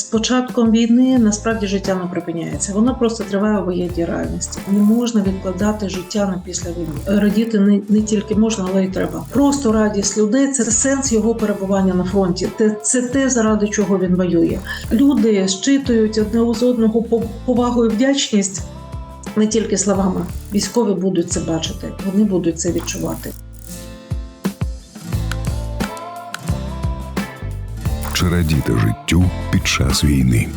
з початком війни насправді життя не припиняється. Воно просто триває у воєнній реальності. Не можна відкладати життя на після війни. Радіти не, не тільки можна, але й треба. Просто радість людей це сенс його перебування на фронті. Це, це те, заради чого він воює. Люди щитують одне з одного по- повагу і вдячність. Не тільки словами, військові будуть це бачити, вони будуть це відчувати. Чи радіти життю під час війни?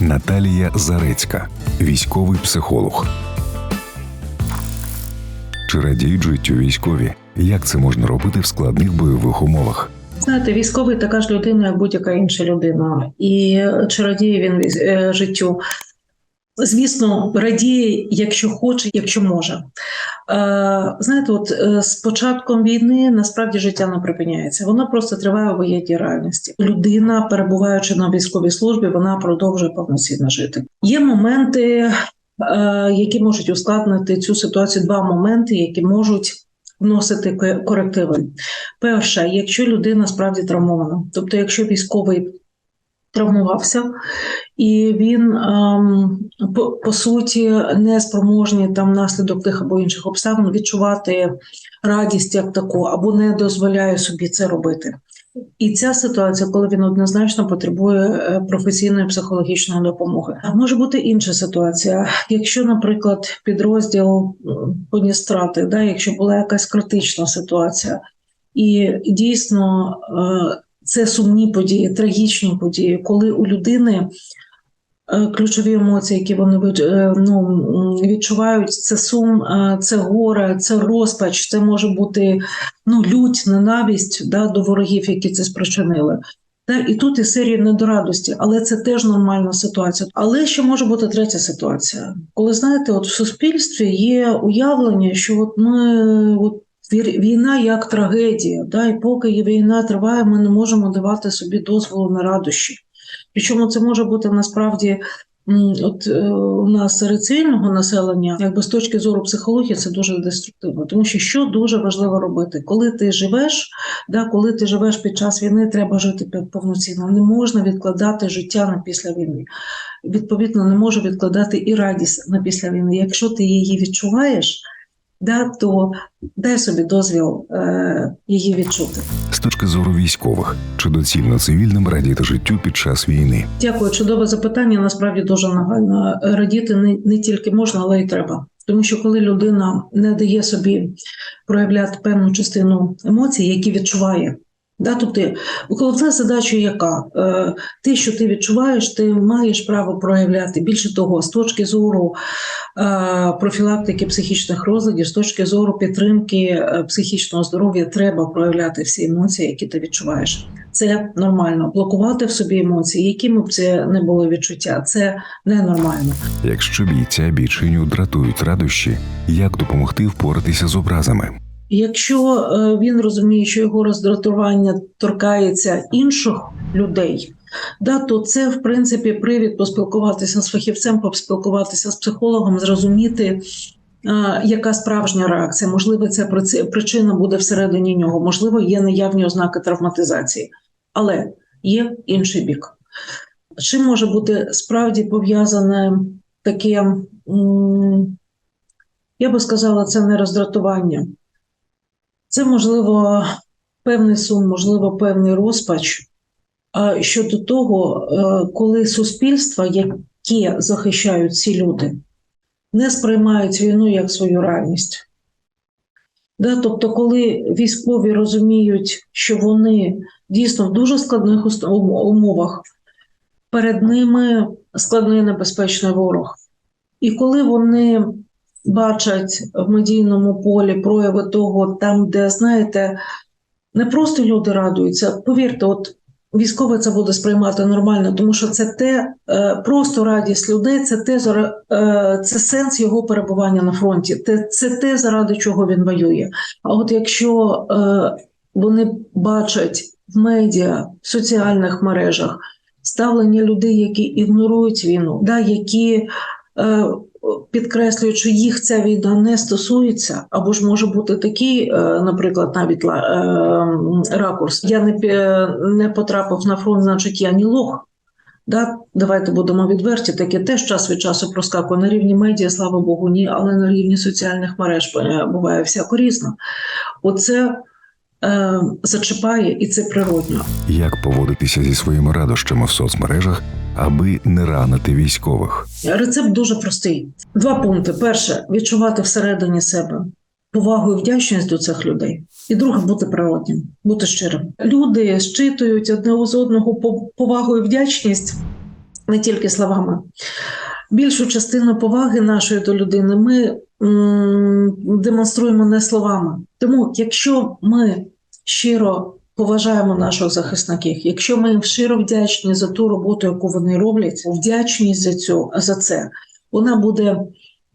Наталія Зарецька, військовий психолог. Чи радіють життю військові? Як це можна робити в складних бойових умовах? Знаєте, військовий така ж людина, як будь-яка інша людина, і чи радіє він е, життю? Звісно, радіє, якщо хоче, якщо може. Е, знаєте, от е, з початком війни насправді життя не припиняється. Воно просто триває у воєнній реальності. Людина, перебуваючи на військовій службі, вона продовжує повноцінно жити. Є моменти, е, які можуть ускладнити цю ситуацію. Два моменти, які можуть вносити корективи. Перше, якщо людина справді травмована, тобто, якщо військовий травмувався, і він ем, по, по суті не спроможні там внаслідок тих або інших обставин відчувати радість як таку, або не дозволяє собі це робити. І ця ситуація, коли він однозначно потребує е, професійної психологічної допомоги. А може бути інша ситуація, якщо, наприклад, підрозділ поніс страти, да, якщо була якась критична ситуація, і дійсно е, це сумні події, трагічні події, коли у людини е, ключові емоції, які вони е, ну, відчувають, це сум, е, це горе, це розпач, це може бути ну, лють, ненависть да, до ворогів, які це спричинили. Та, і тут і серія недорадості, але це теж нормальна ситуація. Але ще може бути третя ситуація, коли знаєте, от в суспільстві є уявлення, що от ми от війна як трагедія, да, і поки війна триває, ми не можемо давати собі дозволу на радощі. Причому це може бути насправді. От е, у нас серед цивільного населення, якби з точки зору психології, це дуже деструктивно, тому що що дуже важливо робити, коли ти живеш, да, коли ти живеш під час війни, треба жити повноцінно. Не можна відкладати життя на після війни. Відповідно, не можу відкладати і радість на після війни. Якщо ти її відчуваєш, да, то дай собі дозвіл е, її відчути. З точки зору військових, чи доцільно цивільним радіти життю під час війни? Дякую, чудове запитання. Насправді дуже нагально. Радіти не, не тільки можна, але й треба. Тому що коли людина не дає собі проявляти певну частину емоцій, які відчуває. Да, тобто, головна задача яка? Е, те, що ти відчуваєш, ти маєш право проявляти. Більше того, з точки зору е, профілактики психічних розладів, з точки зору підтримки е, психічного здоров'я, треба проявляти всі емоції, які ти відчуваєш. Це нормально. Блокувати в собі емоції, якими б це не було відчуття, це ненормально. Якщо бійця бійчиню дратують радощі, як допомогти впоратися з образами? Якщо е, він розуміє, що його роздратування торкається інших людей, да, то це в принципі привід поспілкуватися з фахівцем, поспілкуватися з психологом, зрозуміти, е, яка справжня реакція. Можливо, ця причина буде всередині нього, можливо, є наявні ознаки травматизації, але є інший бік. Чим може бути справді пов'язане таке, я би сказала, це не роздратування. Це можливо певний сум, можливо, певний розпач. Щодо того, е, коли суспільства, яке захищають ці люди, не сприймають війну як свою реальність. Да, тобто, коли військові розуміють, що вони дійсно в дуже складних умовах, перед ними складний небезпечний ворог. І коли вони бачать в медійному полі прояви того, там, де, знаєте, не просто люди радуються, повірте, от військовий це буде сприймати нормально, тому що це те е, просто радість людей, це те е, це сенс його перебування на фронті. Це те, заради чого він воює. А от якщо е, вони бачать в медіа, в соціальних мережах ставлення людей, які ігнорують війну, да, які підкреслюють, що їх ця війна не стосується, або ж може бути такий, е, наприклад, навіть е, ракурс. Я не, не потрапив на фронт, значить я не лох. Да, давайте будемо відверті. Таке теж час від часу проскакує на рівні медіа, слава Богу, ні, але на рівні соціальних мереж е, буває всяко різно. Оце е, зачіпає і це природньо. Як поводитися зі своїми радощами в соцмережах, аби не ранити військових. Рецепт дуже простий. Два пункти: перше відчувати всередині себе повагу і вдячність до цих людей. І друге бути природнім, бути щирим. Люди щитують одне з одного по- повагу і вдячність не тільки словами. Більшу частину поваги нашої до людини ми м, демонструємо не словами. Тому, якщо ми щиро поважаємо наших захисників, якщо ми їм щиро вдячні за ту роботу, яку вони роблять, вдячність за цю за це, вона буде.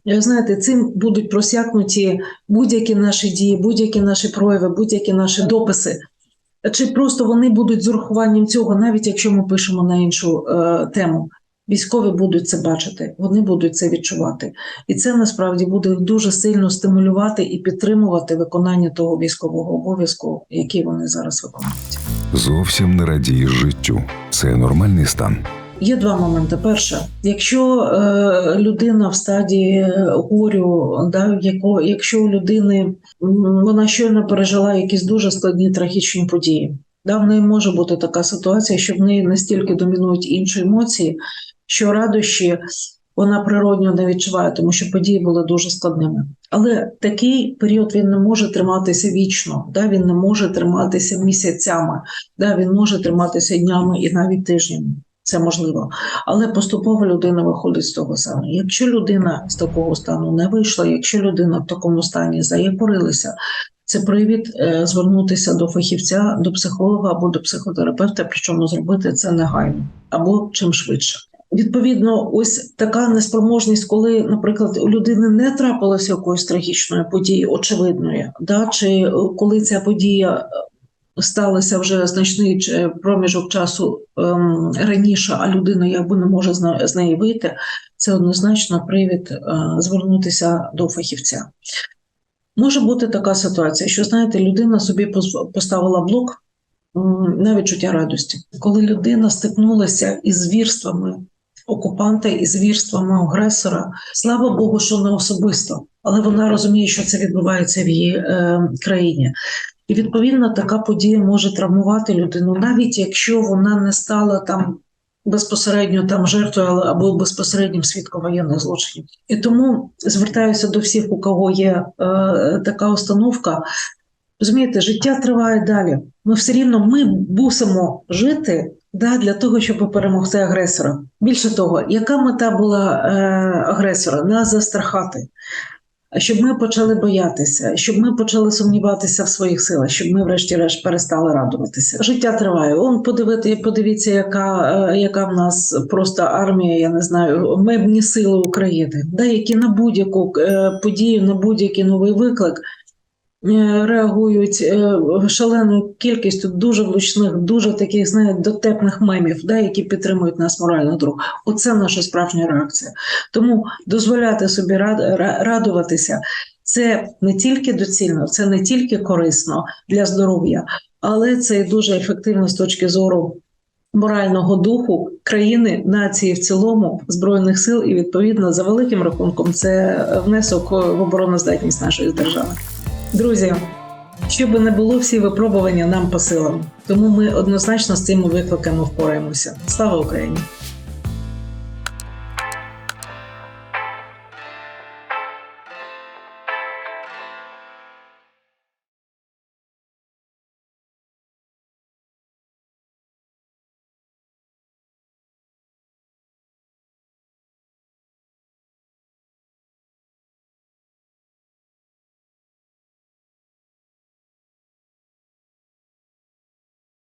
е, Знаєте, цим будуть просякнуті будь-які наші дії, будь-які наші прояви, будь-які наші дописи. Чи просто вони будуть з урахуванням цього, навіть якщо ми пишемо на іншу е, тему. Військові будуть це бачити, вони будуть це відчувати, і це насправді буде їх дуже сильно стимулювати і підтримувати виконання того військового обов'язку, який вони зараз виконують. Зовсім не радієш життю. Це нормальний стан. Є два моменти. Перше, якщо е, людина в стадії горю, да, яко, якщо у людини вона щойно пережила якісь дуже складні трагічні події, да, в неї може бути така ситуація, що в неї настільки домінують інші емоції, що радощі вона природньо не відчуває, тому що події були дуже складними. Але такий період він не може триматися вічно, да, він не може триматися місяцями, да, він може триматися днями і навіть тижнями. Це можливо, але поступово людина виходить з того саме. Якщо людина з такого стану не вийшла, якщо людина в такому стані заякорилася, це привід е, звернутися до фахівця, до психолога або до психотерапевта, причому зробити це негайно або чим швидше. Відповідно, ось така неспроможність, коли, наприклад, у людини не трапилося якоїсь трагічної події, очевидної, да, чи е, коли ця подія е, сталося вже значний проміжок часу ем, раніше, а людина якби не може з не- неї вийти, це однозначно привід е, звернутися до фахівця. Може бути така ситуація, що знаєте, людина собі поставила блок на відчуття радості, коли людина стикнулася із звірствами окупанта і звірствами агресора. Слава Богу, що не особисто, але вона розуміє, що це відбувається в її е, країні. І відповідно така подія може травмувати людину, навіть якщо вона не стала там безпосередньо там жертвою або безпосереднім свідком воєнних злочинів. І тому звертаюся до всіх, у кого є е, така установка. Розумієте, життя триває далі. Ми все рівно ми мусимо жити да, для того, щоб перемогти агресора. Більше того, яка мета була е, агресора? Нас застрахати щоб ми почали боятися, щоб ми почали сумніватися в своїх силах, щоб ми, врешті-решт, перестали радуватися. Життя триває. Он подивити, подивіться, яка, е, яка в нас просто армія, я не знаю, мебні сили України, да, які на будь-яку е, подію, на будь-який новий виклик. Е, Реагують е, шаленою кількістю дуже влучних, дуже таких знаєте, дотепних мемів, да, які підтримують нас морально друг. Оце наша справжня реакція. Тому дозволяти собі рад- радуватися це не тільки доцільно, це не тільки корисно для здоров'я, але це і дуже ефективно з точки зору морального духу країни, нації в цілому, збройних сил, і відповідно за великим рахунком це внесок в обороноздатність нашої держави. Друзі. Що би не було, всі випробування нам по силам. Тому ми однозначно з цими викликами впораємося. Слава Україні!